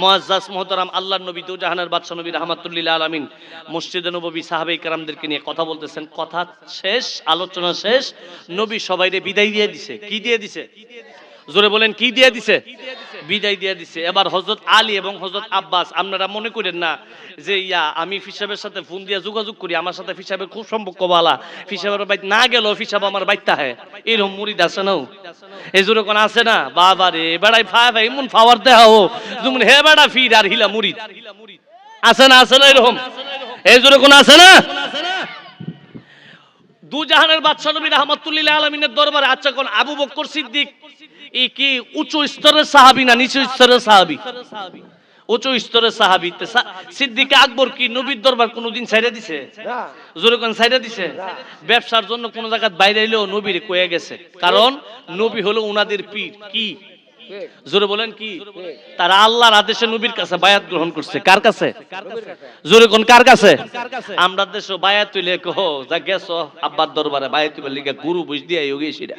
মুআজ্জাজ মোহতারাম আল্লাহর নবী তো জাহানের বাদশা নবী রহমাতুল্লিল্লা আলমিন মসজিদে নবী সাহাবে কারামদেরকে নিয়ে কথা বলতেছেন। কথা শেষ, আলোচনা শেষ। নবী সবাইরে বিদায় দিয়ে দিছে। কি দিয়ে দিছে? জোরে বলেন, কি দিয়ে দিছে? বিদায় দিয়ে দিছে। এবার হজরত আলী এবং হজরত আব্বাস, আপনারা মনে করেন না যে, ইয়া, আমি ফিসাবের সাথে ফোন দিয়ে যোগাযোগ করি, আমার সাথে ফিসাবের খুব সম্পর্ক বালা ফিসাবের বাইত না গেল ফিসাব আমার বাইতে হয় এরকম মুড়ি আছে না এই জোরে কোন আছে না? বাবা রে বেড়াই ফা ভাই এমন ফাওয়ার দেহা ও। যেমন হে বেড়া ফির আর হিলা মুড়ি আছে না আছে না এরকম? এই জোরে কোন আছে না? দু জাহানের বাদশাহ নবী রহমতুল্লাহ আলমিনের দরবারে আচ্ছা কোন আবু বক্কর সিদ্দিক? ই কি উঁচু স্তরের সাহাবি না নিচু স্তরের সাহাবি? উঁচু স্তরের সাহাবি। সিদ্দিকে আকবর কি নবীর দরবার কোনোদিন ছাইড়া দিছে? জোরে কোন ছাইড়া দিছে? ব্যবসার জন্য কোন জায়গায় বাইরে এলেও নবীর কয়ে গেছে। কারণ নবী হলো উনাদের পীর। কি? জোরে বলেন কি? তারা আল্লাহর আদেশে নবীর কাছে বায়াত গ্রহণ করছে। কার কাছে? জোরে কোন কার কাছে? আমরা দেশে বায়াত তুইলে কহ যা গেছো আব্বার দরবারে বায়াত তুইলে লিগা গুরু বুঝ দিয়া ইয়োগী সিরা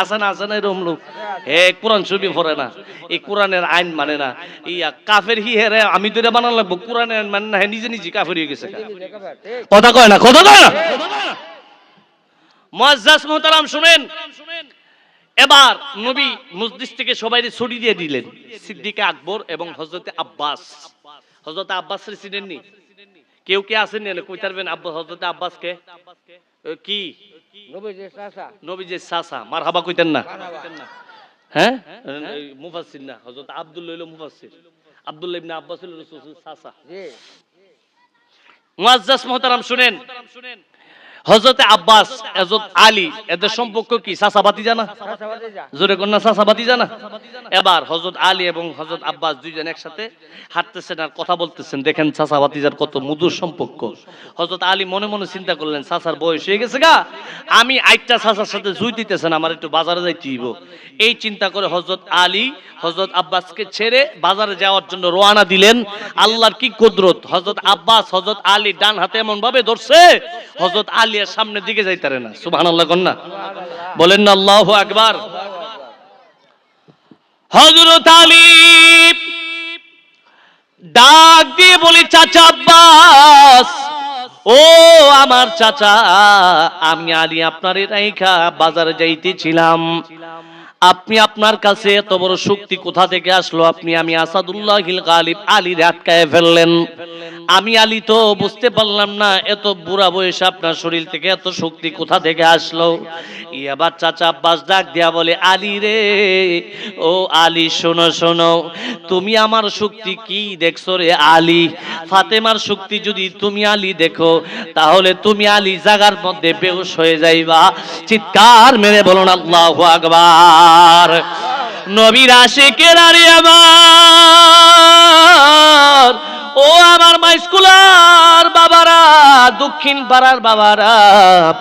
আছে না আছে না এরকম লোক। হে কোরআন ছবি পড়ে না। এই কোরআনের আইন মানে না। ইয়া কাফের হি হেরে আমি তো বানান লাগবো। কোরআনের আইন মানে না। হে নিজে নিজে কাফের হয়ে গেছে। কথা কয় না কথা কয় না। মুআজ্জাজ মুহতারাম শুনেন। এবার নবী মসজিদ থেকে সবাই ছড়ি দিয়ে দিলেন। সিদ্দিকে আকবর এবং হজরতে আব্বাস। হজরত আব্বাসের চিনেননি কেউ কে আসেন না কই পারবেন আব্বাস হজরতে আব্বাসকে? এ, কি? যে সাসা মারহাবা কইতেন না? হ্যাঁ? এই না। হযরত আব্দুল্লাহ হইল মুফাসসির। আব্দুল্লাহ ইবনে আব্বাস হইল রাসূলের সাসা জি। মুআজ্জাজ মুহতারাম শুনেন। হযরতে আব্বাস হযরত আলী, এদের সম্পর্ক কি? সাসা ভাতিজা না? চাচা বাদে যা জোরে কন্যা, চাচা ভাতিজা না? এবার হযরত আলী এবং হযরত আব্বাস দুইজন একসাথে হাঁটতেছেন আর কথা বলতেছেন। দেখেন চাচা ভাতিজার কত মধুর সম্পর্ক। হযরত আলী মনে মনে চিন্তা করলেন, চাচার বয়স হয়ে গেছে গা। আমি আইটা চাচার সাথে জুই দিতেছেন, আমার একটু বাজারে যাইতে হইব। এই চিন্তা করে হযরত আলী, হযরত আব্বাসকে ছেড়ে বাজারে যাওয়ার জন্য রওনা দিলেন। আল্লাহর কি কুদরত? হযরত আব্বাস, হযরত আলী ডান হাতে এমন ভাবে ধরছে। হযরত আলী আর সামনের দিকে যাইতারে না, সুবহানাল্লাহ কন্যা বলেন না, আল্লাহু আকবার। হজরত আলী ডাক দিয়ে বলি, চাচা আব্বাস, ও আমার চাচা, আমি আলী আপনার রাইখা বাজারে যাইতেছিলাম। আপনি আপনার কাছে এত বড় শক্তি কোথা থেকে আসলো? আপনি আমি আসাদুল্লাহ গালিব আলীর আটকায় ফেললেন। আমি আলী তো বুঝতে পারলাম না, এত বুড়া বয়সে আপনার শরীর থেকে এত শক্তি কোথা থেকে আসলো? ইয়াবার চাচা আব্বাস ডাক দিয়া বলে, আলী রে, ও আলী, শোনো শোনো, তুমি আমার শক্তি কি দেখছ রে আলী? ফাতেমার শক্তি যদি তুমি আলী দেখো, তাহলে তুমি আলী জাগার মধ্যে বেহুশ হয়ে যাইবা। চিৎকার মেরে বলুন, আল্লাহু আকবার। নবীর আশেকের আরে আমার। ও আমার মাইস্কুলার বাবারা, দক্ষিণ পাড়ার বাবারা,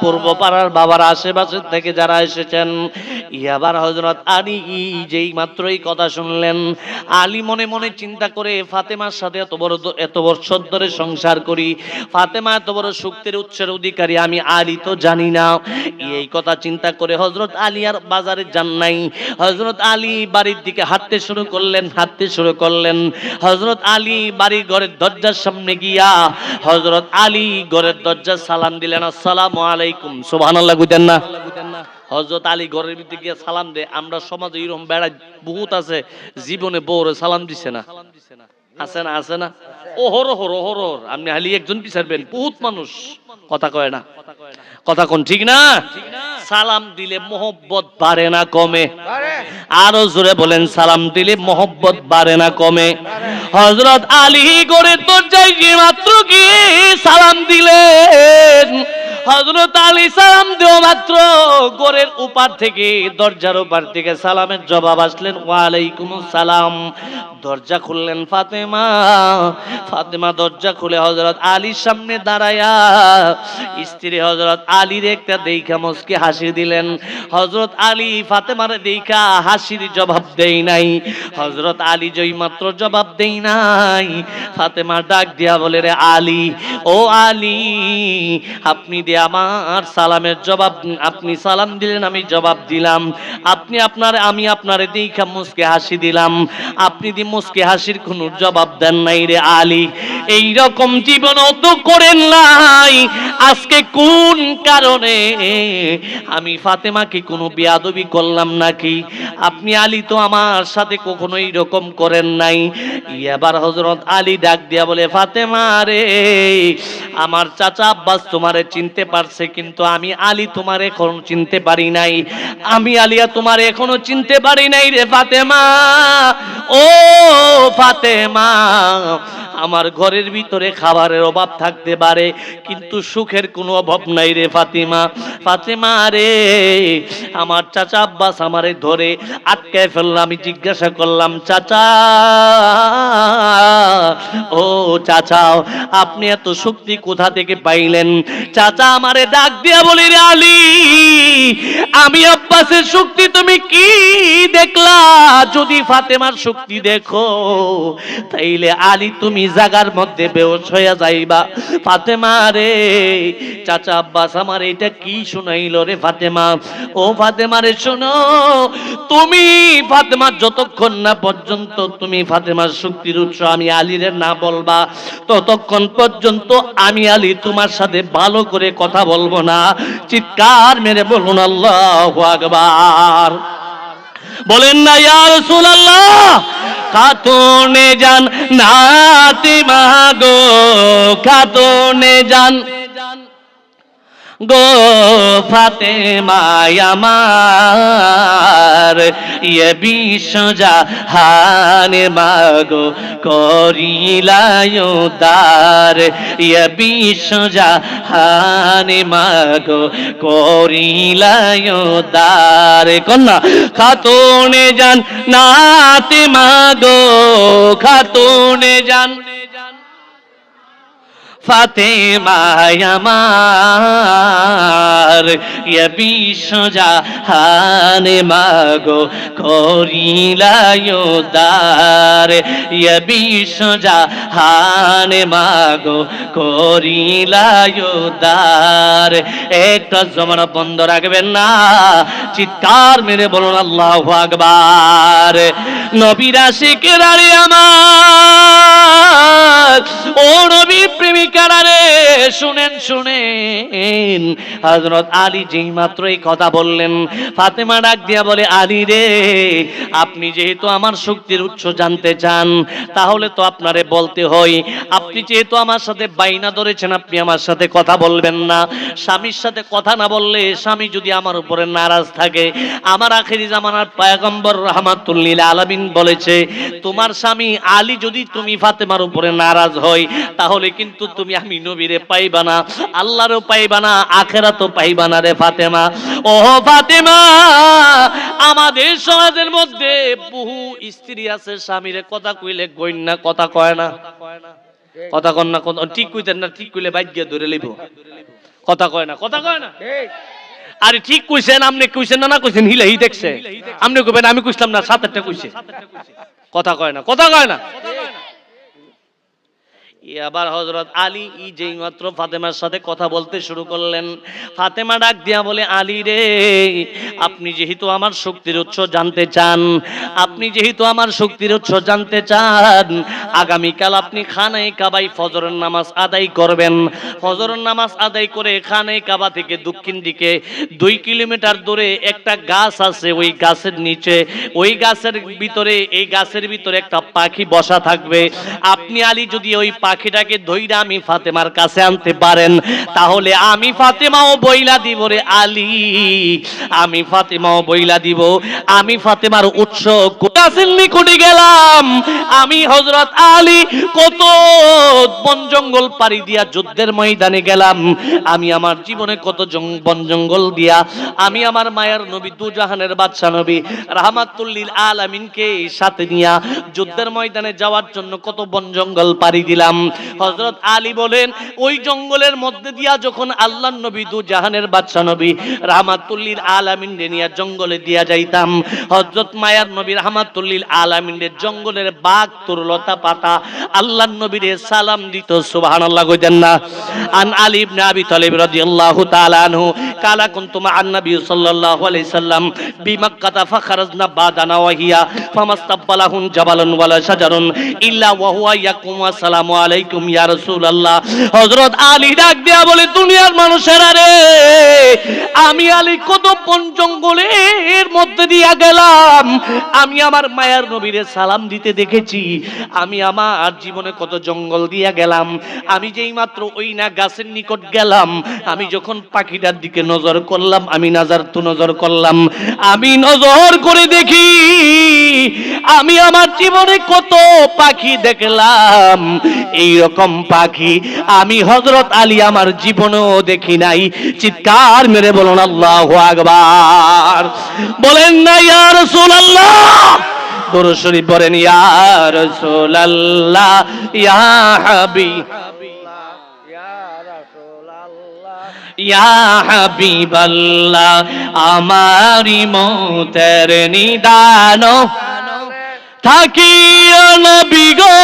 পূর্ব পাড়ার বাবারা, আশেপাশের থেকে যারা এসেছেন ইয়াবার হজরত আলী যেই মাত্রই কথা শুনলেন, আলী মনে মনে চিন্তা করে ফাতেমার সাথে এত বড় এত বছর ধরে সংসার করি, ফাতেমা এত বড় শক্তির উৎসের অধিকারী, আমি আলী তো জানি না। এই কথা চিন্তা করে হজরত আলী আর বাজারে যান নাই। হজরত আলী বাড়ির দিকে হাঁটতে শুরু করলেন, হাঁটতে শুরু করলেন। হজরত আলী বাড়ির ঘরের দরজার সামনে গিয়া হজরত আলী ঘরের দরজার সালাম দিলেন, আসসালাম আলাইকুম। সুবহানাল্লাহ কইতেন না। হজরত আলী ঘরের ভিতরে গিয়ে সালাম দে আমরা সমাজে এরকম বেড়া বহুত আছে, জীবনে বউরে সালাম দিছে না। আছে না আছে না? ও হর হর হর হর আপনি হালি একজন বিচারবেন বহুত মানুষ। কথা কয় না। কথা কোন ঠিক না? সালাম দিলে মোহব্বত বাড়ে না কমে। আরও জোরে বলেন, সালাম দিলে মোহব্বত বাড়ে না কমে। হজরত আলী গড়ে দরজায় যাই মাত্র কি সালাম দিলেন। হজরত আলী সালাম দেওয়া মাত্র গোরের উপার থেকে, দরজার উপার থেকে সালামের জবাব আসলেন ওয়ালাইকুম সালাম দরজা খুললেন ফাতেমা। ফাতেমা দরজা খুলে হজরত আলীর সামনে দাঁড়ায়া, স্ত্রী হজরত আলীর একটা দেখা মুসকে হাসি দিলেন। হজরত আলী ফাতেমার দেখা হাসির জবাব দেই নাই। হজরত আলী জয় মাত্র জবাব দেই নাই, ফাতেমা ডাক দিয়া বলে, রে আলী, ও আলী, আপনি আমার সালামের জবাব আপনি সালাম দিলেন, আমি জবাব দিলাম। আপনি আপনার, আমি আপনার দেখা মুসকে হাসি দিলাম। আপনি দি মুসকে হাসির কোনো জবাব দেন নাই রে আলী। এই রকম জীবন তো করেন নাই। আজকে কোন কারণে? আমি ফাতেমাকে কোনো বিয়াদবি করলাম নাকি? আপনি আলী তো আমার সাথে কখনো রকম করেন নাই। এবার হজরত আলী ডাক দিয়া বলে, ফাতেমা রে, আমার চাচা আব্বাস তোমারে চিনতে পারছে, কিন্তু আমি আলী তোমার এখন চিনতে পারি নাই। আমি আলিয়া তোমার এখনও চিনতে পারি নাই রে ফাতেমা। ও ফাতেমা, আমার ঘরের ভিতরে খাবারের অভাব থাকতে পারে, কিন্তু সুখের কোনো অভাব নাই রে ফাতিমা। ফাতেমা রে, আমার চাচা আব্বাস আমারে ধরে আটকায় ফেললাম আমি জিজ্ঞাসা করলাম, চাচা ও চাচা, আপনি এত শক্তি কোথা থেকে পাইলেন? চাচা আমারে ডাক দিয়া বলি, রে আলী, আমি আব্বাসের শক্তি তুমি কি দেখলা? যদি ফাতেমার শক্তি দেখো, তাইলে আলী তুমি জাগার মধ্যে বেহস হইয়া যাইবা। ফাতেমা রে, চাচা আব্বাস আমার এটা কি শুনাইল রে ফাতেমা? ও ফাতেমা রে শোনো, তুমি ফাতেমা যতক্ষণ না পর্যন্ত তুমি ফাতেমার শক্তির উৎস, আমি আলীরে না বলবা। ততক্ষণ পর্যন্ত আমি আলী তোমার সাথে ভালো করে কথা বলব না। চিৎকার মেরে বলুন, আল্লাহ আকবার। বলেন না, ইয়া রাসূলুল্লাহ, খাতুনে যান নাতি মাগো খাতুনে যান গো ফাতেমায় আমার ইয়ে বিশ্বজাহান মাগো করিলায় দার ইয়ে বিশ্বজাহান মাগো করিলায় দার কন্যা, খাতুনে যান নাতে মাগো, খাতুনে যান ফাতেমায় আমার ইয়ে বিশ্বজাহান মাগো করিলায় দার ইয়ে বিশ্বজাহান মাগো করিলায় দার একটা জমানা বন্ধ রাখবেন না, চিৎকার মেরে বলুন আল্লাহ আকবার। নবীরা শিখে দাঁড়িয়ে আমার, ও নবীর প্রেমিকারা রে শুনেন শুনেন। হযরত আলী যেই মাত্র এই কথা বললেন, ফাতেমা ডাক দিয়া বলে, আলী রে, আপনি যেহেতু আমার শক্তির উৎস জানতে চান, তাহলে তো আপনারে বলতে হয়, আপনি যেহেতু আমার সাথে বাইনা ধরেছেন, আপনি আমার সাথে কথা বলবেন না। স্বামীর সাথে কথা না বললে স্বামী যদি আমার উপরে নারাজ থাকে, আমার আখেরি জামানার পায়গম্বর রহমাতুল্লিল আলামিন বলেছে, তোমার স্বামী আলী যদি তুমি ফাতেমার উপরে নারাজ হয়, তাহলে কিন্তু তুমি আমি নবীরে পাইবা না আল্লাহরও পাইবা না আখেরাতও পাইবা না রে ফাতেমা। ও ফাতেমা আমাদের সমাজের মধ্যে বহু স্ত্রী আছে স্বামীরে কথা কইলে গইন্না কথা কয় না। কথা কন না ঠিক কইতেন না ঠিক কইলে বাইক গিয়ে ধরে লইব। কথা কয় না কথা কয় না? ঠিক। আরে ঠিক কইছেন আপনি কইছেন না না কইছেন হিলে হি দেখছে। আপনি কইবেন আমি কইছিলাম না সাত আটটা কইছে। কথা কয় না কথা কয় না। আবার হজরত আলী ই যেই মাত্র ফাতেমার সাথে কথা বলতে শুরু করলেন, ফাতেমা ডাক দিয়া বলে, আলী রে, আপনি যেহেতু আমার শক্তির উৎস জানতে চান, আপনি যেহেতু আমার শক্তির উৎস জানতে চান, আগামীকাল আপনি খানায় কাবাই ফজরের নামাজ আদায় করবেন। ফজরের নামাজ আদায় করে খানায় কাবা থেকে দক্ষিণ দিকে দুই কিলোমিটার দূরে একটা গাছ আছে, ওই গাছের নিচে, ওই গাছের ভিতরে, এই গাছের ভিতরে একটা পাখি বসা থাকবে। আপনি আলী যদি ওই পাখিটাকে ধইরা আমি ফাতেমার কাছে আনতে পারেন। তাহলে আমি ফাতেমাও বইলা দিব রে আলী। আমি ফাতেমাও বইলা দিব। আমি ফাতেমার উৎস গাছের নিকটে গেলাম। আমি হজরত আলী কত বন জঙ্গল পাড়ি দিয়া যুদ্ধের ময়দানে গেলাম। আমি আমার জীবনে কত বন জঙ্গল দিয়া। আমি আমার মায়ের নবী দুজাহানের বাদশা নবী, রাহমাতুল্লিল আলামিনকে সাথে নিয়া যুদ্ধের ময়দানে যাওয়ার জন্য কত বন জঙ্গল পাড়ি দিলাম। হজরত আলী বলেন, ওই জঙ্গলের মধ্যে দিয়া যখন আল্লাহ নবী দু জাহানের বাদশা নবী রাহমাতুল্লিল আলামিন নিয়া জঙ্গলে দিয়া যাইতাম হজরত মায়ার নবী রাহমাতুল্লিল আলামিনের জঙ্গলের বাঘ তরুলতা পাতা আল্লাহ নবীরে সালাম দিত, সুবহানাল্লাহ কইতেন না। আন আলী ইবনে আবি তালিব রাদিয়াল্লাহু তাআলা আনহু, কালা কুনতুম আন নবী সাল্লাল্লাহু আলাইহি সাল্লাম বিমাক্কাতা ফাখারাজনা বাদানা ওয়াহিয়া, ফামাস্তাববালাহুন জাবালুন ওয়ালা শাজারুন, ইল্লা ওয়া হুয়া ইয়াকুম আসসালামু আলাইকুম ইয়া রাসূলুল্লাহ। হযরত আলী ডাক দিয়া বলে, দুনিয়ার মানুষেরা রে, আমি আলী কত বন জঙ্গলের মধ্যে দিয়া গেলাম। আমি আমার মায়ার নবীরে সালাম দিতে দেখেছি। আমি আমার জীবনে কত জঙ্গল দিয়া গেলাম। আমি যেই মাত্র ওই না গাছের নিকট গেলাম। আমি যখন পাখিটার দিকে নজর করলাম, আমি নাজার তো নজর করলাম। আমি নজর করে দেখি আমি আমার জীবনে কত পাখি দেখলাম। এই রকম পাখি আমি হজরত আলী আমার জীবনেও দেখি নাই। চিৎকার মেরে বলুন, আল্লাহ আকবার। বলেন না, ইয়া রাসূলুল্লাহ। দরুদ শরীফ পড়েন, ইয়া রাসূলুল্লাহ। ইয়া ইয়া হাবিবাল্লাহ। আমারি মতের নিদান থাকি নবী গো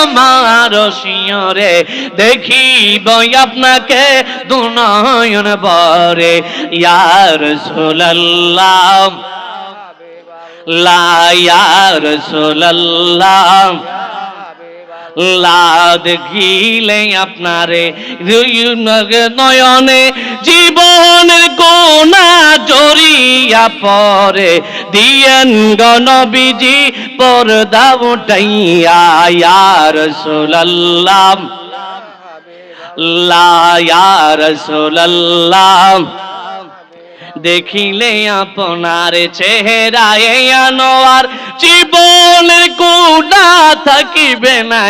আমার শিয়রে দেখিব আপনাকে দুনয়ন বরে। ইয়ার সোলাল্লাম লা ইয়ার সোল্লাহ লাদ গিলে আপনারে নয়নে জীবনের গোনা জড়িয়া পরে। দিয়েন গণবিজি পর্দা উঠাইয়া ইয়ার সোল্লাম লা ইয়ার দেখিলে আপনার চেহারায় আনোয়ার। জীবনের গুণা থাকিবে না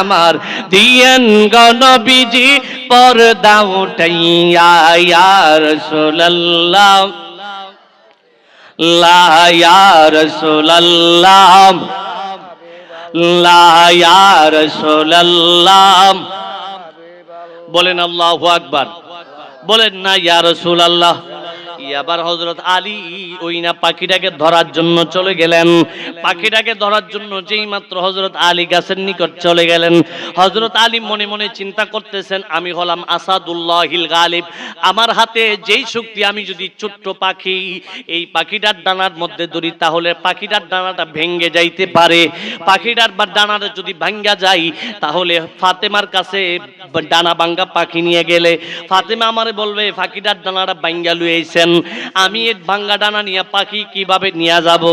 আমার। দিয়েন গণবিজি পর্দা উঠাইয়া ইয়ার সোল্লাহ লা ইয়ার সোল্লাহ লা ইয়ার বলেন আল্লাহ আকবার। বলেন না ইয়া রাসূলুল্লাহ। আবার হজরত আলী? ওই না পাখিটাকে ধরার জন্য চলে গেলেন। পাখিটাকে ধরার জন্য যেই মাত্র হজরত আলী গাছের নিকট চলে গেলেন। হজরত আলী মনে মনে চিন্তা করতেছেন, আমি হলাম আসাদুল্লাহ হিল গালিব। আমার হাতে যেই শক্তি আমি যদি ছোট্ট পাখি, এই পাখিটার ডানার মধ্যে ধরি, তাহলে পাখিটার ডানাটা ভেঙ্গে যাইতে পারে। পাখিটার বা ডানাটা যদি ভাঙ্গা যায়, তাহলে ফাতেমার কাছে ডানা ভাঙ্গা পাখি নিয়ে গেলে। ফাতেমা আমারে বলবে, পাখিটার ডানাটা ভাঙ্গা লুয়েছেন আমি এই ভাঙ্গা ডানা নিয়ে পাখি কীভাবে নিয়ে যাব?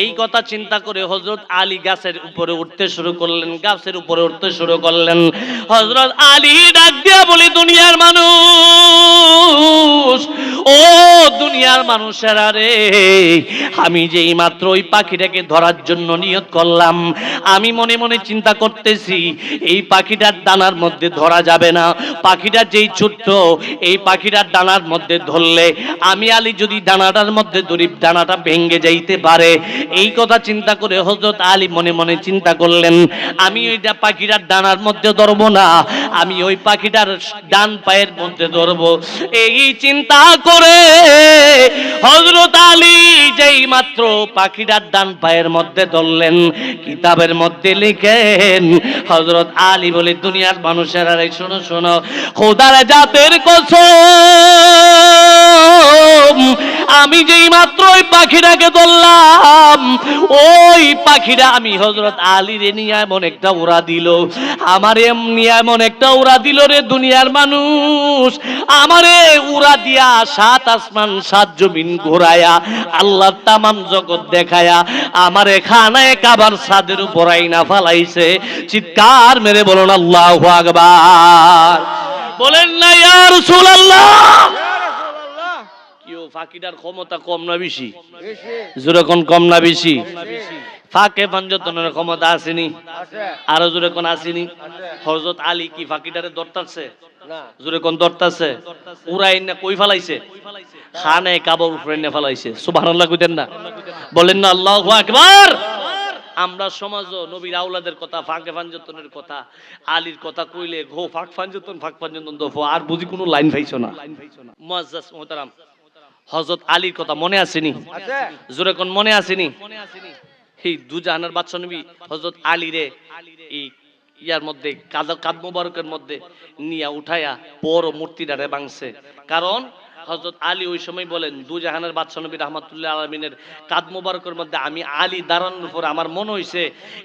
এই কথা চিন্তা করে হজরত আলী গাছের উপরে উঠতে শুরু করলেন, গাছের উপরে উঠতে শুরু করলেন। হজরত আলী ডাক দিয়া বলি, দুনিয়ার মানুষ ও দুনিয়ার মানুষেরা রে, আমি যেই মাত্র ওই পাখিটাকে ধরার জন্য নিয়ত করলাম, আমি মনে মনে চিন্তা করতেছি, এই পাখিটার ডানার মধ্যে ধরা যাবে না, পাখিটা যেই ছোট্ট, এই পাখিটার ডানার মধ্যে ধরলে আমি আলী যদি ডানাটার মধ্যে ধরি ডানাটা ভেঙ্গে যাইতে পারে। এই কথা চিন্তা করে হজরত আলী মনে মনে চিন্তা করলেন, আমি ওইটা পাখিটার ডানার মধ্যে ধরবো না, আমি ওই পাখিটার ডান পায়ের মধ্যে ধরবো। এই চিন্তা করে মাত্র পাখিটার ডান পায়ের মধ্যে ধরলেন, কিতাবের মধ্যে লিখেন হজরত আলী বলে দুনিয়ার মানুষেরা রে শোনো শোনো, খোদার জাতের কসম, আমি যেই মাত্র ওই পাখিটাকে ধরলাম, ওই পাখিটা আমি হজরত আলীরে নিয়ে এমন একটা ওরা দিল, আমার এমনি এমন একটা ওরা দিল রে দুনিয়ার মানুষ, আমারে উড়া দিয়া সাত আসমান, সাত জমিন ঘোরায়া আল্লাহ তামাম জগৎ দেখায়া আমার খানায় কাবার সাদের উপর আইনা ফালাইছে। চিৎকার মেরে বলুন আল্লাহ আকবার। বলেন না ইয়া রাসূলুল্লাহ। ফাকিটার ক্ষমতা কম না বেশি? বেশি। জোরে কম না বেশি। ফাঁকে পাঞ্জতনের ক্ষমতা আসেনি। আরও জোরে কোন আসেনি? হজরত আলী কি ফাঁকিটারে দরতারছে জোরে কোন দরতাছে উড়াই না কই ফালাইছে? খানে কাবর উপরে নে ফালাইছে। সুবহানাল্লাহ কইতেন না। বলেন না আল্লাহু আকবার! আমরা সমাজও নবীর আউলাদের কথা ফাঁকে ফাঞ্জতনের কথা আলীর কথা কইলে ঘো ফাঁক ফাঞ্জতন ফাঁক ফাঞ্জতন দফ আর বুঝি কোনো লাইন পাইছো না। মুআজ্জাজ মোহতারাম হযরত আলীর কথা মনে আসেনি? জোরে কোন মনে আসেনি। এই দুজাহানের বাদশা নবী হযরত আলী রে এই ইয়ার মধ্যে কাদ কাদ মুবারকের মধ্যে নিয়া উঠাইয়া বড় মূর্তিটারে ভাঙছে। কারণ হজরত আলী ওই সময় বলেন দু জাহানের বাদশাহ নবী রহমাতুল্লাহ আলমিনের কাদ মুবারকের মধ্যে আমি আলী দাঁড়ানোর পর আমার মনে হইছে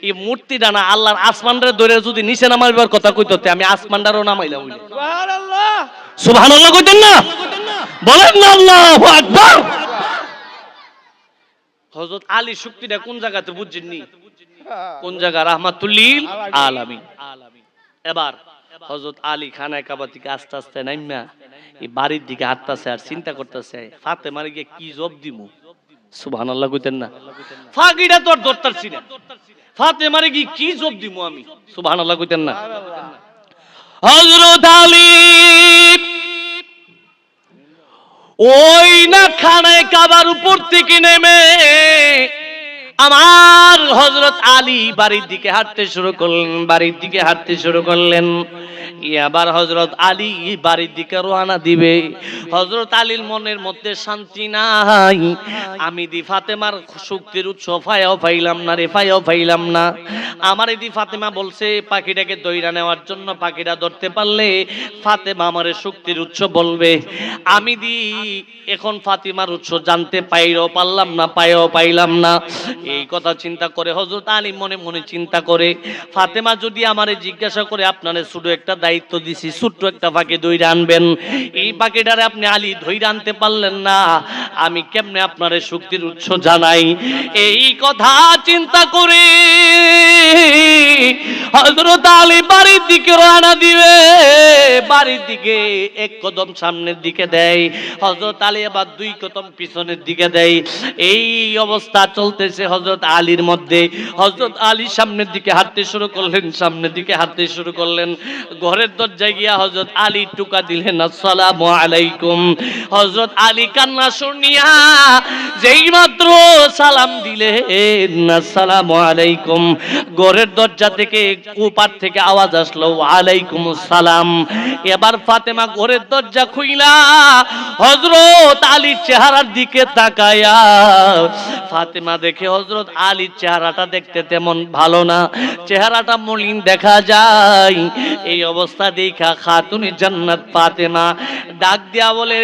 এই মূর্তিটা ডানা আল্লাহর আসমানরে ধরে যদি নিচে নামাইবার কথা কইতো তে আমি আসমানটারও নামাইলাম সুবহানাল্লাহ। সুবহানাল্লাহ কইতেন না? বলেন না আল্লাহু আকবার! হযরত আলী শক্তিটা কোন জায়গাতে বুঝছেননি কোন জায়গা? রাহমাতুল্লিল আলামিন। এবার হযরত আলী খানায় কাবা থেকে আস্তে আস্তে নাইমা এই বাড়ির দিকে হাঁটতাছে আর চিন্তা করতেছে ফাতেমার গিয়ে কি জব দিমু? সুবহানাল্লাহ কইতেন না। ফাগিটা তোর দরতার ছিল ফাতেমারে গিয়ে কি জব দিমু আমি? সুবহানাল্লাহ কইতেন না। হযরত আলী ওই না খানায় কাবার উপর থেকে নেমে আমার হজরত আলী বাড়ির দিকে হাঁটতে শুরু করলেন, বাড়ির দিকে হাঁটতে শুরু করলেন। আবার হজরত আলী বাড়ির দিকে রোয়ানা দিবে। হজরত আলীর মনের মধ্যে শান্তি নাই। আমি দি ফাতেমার শক্তির উৎস ফায়াও পাইলাম না রে, ফায়াও পাইলাম না। আমার দি ফাতেমা বলছে, পাখিটাকে দইরা নেওয়ার জন্য পাখিটা ধরতে পারলে ফাতেমা আমারে শক্তির উৎস বলবে। আমি দি এখন ফাতিমার উৎস জানতে পাইরও পারলাম না পাইও পাইলাম না। এই কথা চিন্তা করে হজরত আলী মনে মনে চিন্তা করে, ফাতেমা যদি আমারে জিজ্ঞাসা করে, আপনারে ছোট একটা দায়িত্ব দিছি, ছোট্ট একটা পাখি দইরা আনবেন? এই পাখিটারে আপনি আলী ধইরা আনতে পারলেন না। আমি কেমনে আপনারে শক্তির উৎস জানাই? এই কথা চিন্তা করে হজরত আলী বাড়ির দিকে রওনা দিবে, বাড়ির দিকে এক কদম সামনের দিকে দেয় হজরত আলী আবার দুই কদম পিছনের দিকে দেয়। এই অবস্থা চলতেছে হজরত আলীর মধ্যে। হজরত আলী সামনের দিকে হাঁটতে শুরু করলেন, সামনের দিকে হাঁটতে শুরু করলেন। ঘরের দরজায় গিয়া হজরত আলী টুকা দিলেন, আসসালামু আলাইকুম। হজরত আলী কান্না শুনিয়া যেই মাত্র সালাম দিলেন, আসসালামু আলাইকুম। ঘরের দরজা থেকে কুপার থেকে আওয়াজ আসলো আলাইকুম সালাম এবার ফাতেমা ঘরের দরজা খুইলা হজরত আলীর চেহারার দিকে তাকায়া ফাতেমা দেখে হজরত আলীর চেহারাটা দেখতে তেমন ভালো না। চেহারাটা মলিন দেখা যায়। এই অবস্থা দেখা খাতুনি জান্নাত ফাতেমা ডাক দিয়া বলে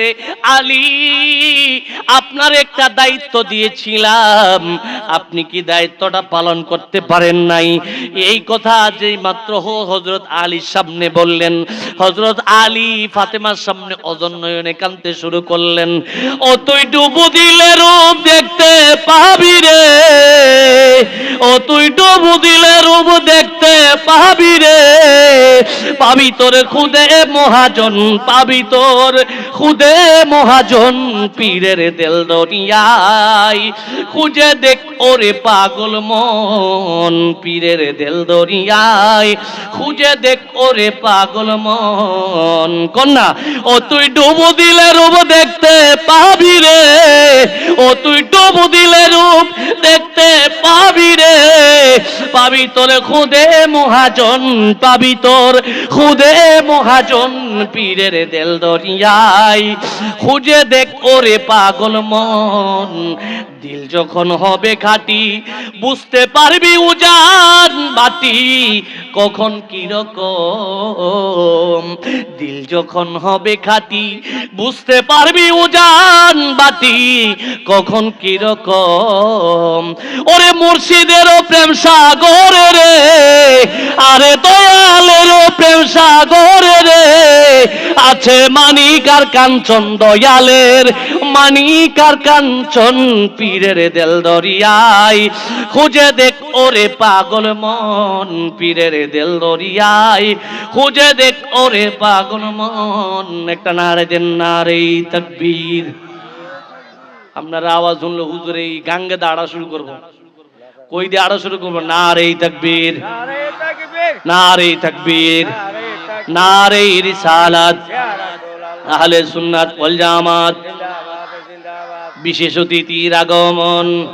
আলী, আপনার একটা দায়িত্ব দিয়েছিলাম। আপনি কি দায়িত্বটা পালন করতে পারেন নাই? এই কথা যেই মাত্র হজরত আলীর সামনে বললেন। হজরত আলী ফাতেমার সামনে অজন্নয়নে কানতে শুরু করলেন। ও তুই ডুবু দিলে রূপ দেখতে পাবি রে। ও তুই ডুবু দিলে রূপ দেখতে পাবি রে। পাবি তোর খুদে মহাজন, পাবি তোর খুদে মহাজন, পীরের দেল দরিয়াই খুঁজে দেখ ওরে পাগল মন, পীরের দেল দরিয়াই খুঁজে দেখ ওরে পাগল মন। কন্যা, ও তুই ডুবু দিলে রূপ দেখতে পাবি রে। ও তুই ডুবু দিলে রূপ দেখতে পাবি রে। পাবি তোর খুদে মহাজন, পাবি তোর খুদে মহাজন, পীরের দেল দরিয়াই খুঁজে দেখ ওরে পাগল মন, দিল যখন হবে খাটি বুঝতে পারবি উজান বাটি কখন কীরকম? দিল যখন হবে খাটি, বুঝতে পারবি উজান বাটি কখন কীরকম? ওরে মুর্শিদেরও প্রেম সাগরে রে, আরে দয়ালেরও প্রেম সাগরে রে, আছে মানিক আর কাঞ্চন দয়ালের, মানিক আর কাঞ্চন পীরের দেল দরিয়াই খুঁজে দেখ ওরে পাগল মন পীরের দেল দরিয়াই খুঁজে দেখ ওরে পাগল মন। একটা নারে দেন নারে তকবীর। আপনারা আওয়াজ শুনলে হুজুর এই গাঙ্গে দাঁড়া শুরু করব। কই দিয়ে আড়া শুরু করব? না রে তকবীর। না রে তকবীর। না রে রিসালাত। আহলে সুন্নাত ওয়াল জামাত। বিশেষ অতিথির আগমন।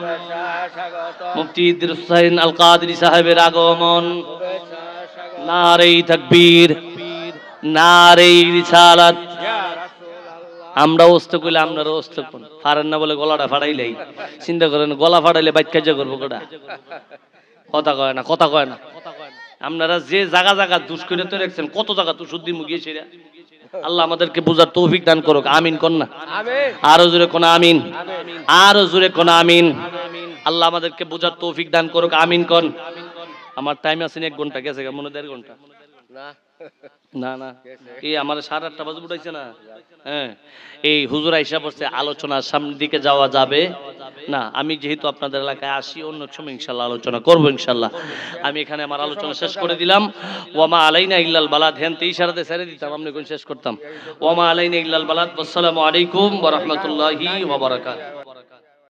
মুফতি ইদ্রিস হুসাইন আল কাদরি সাহেবের আগমন। শুভেচ্ছা স্বাগত নারে তকবীর নারে রিসালাত। আমরা অস্ত কইলে আপনারা অস্ত কোন পারেন না বলে গলাটা ফাড়াইলেই। চিন্তা করেন গলা ফাড়াইলে বাইক কাজে করব কোটা কথা কয় না কথা কয় না। আপনারা যে জায়গা জায়গা দুষ করে তো রাখছেন কত জায়গা তো শুদ্ধি মুগিয়েছে আল্লাহ আমাদেরকে বোঝার তৌফিক দান করুক। আমিন কন্যা আমিন। আরও জোরে কোন আমিন। আমিন। আরও জোরে কোন আমিন। আল্লাহ আমাদেরকে বোঝার তৌফিক দান করুক। আমিন কন আমার টাইম আছে এক ঘণ্টা গেছে মনে হয় দেড় ঘণ্টা। না। না এই আমার সাড়ে আটটা বাজে উঠাইছে না? হ্যাঁ। এই হুজুর বসছে আলোচনার সামনের দিকে যাওয়া যাবে। না আমি যেহেতু আপনাদের এলাকায় আসি অন্য সময় ইনশাল্লাহ আলোচনা করব ইনশাল্লাহ। আমি এখানে আমার আলোচনা শেষ করে দিলাম। ওয়ামা আলাইনা ইল্লাল বালাদ হ্যান তেই সারাতে ছেড়ে দিতাম আপনি কোন শেষ করতাম। ওয়ামা আলাইনা ইল্লাল বালাদ আসসালামু আলাইকুম ওয়া রাহমাতুল্লাহি ওয়া বারাকাতুহু।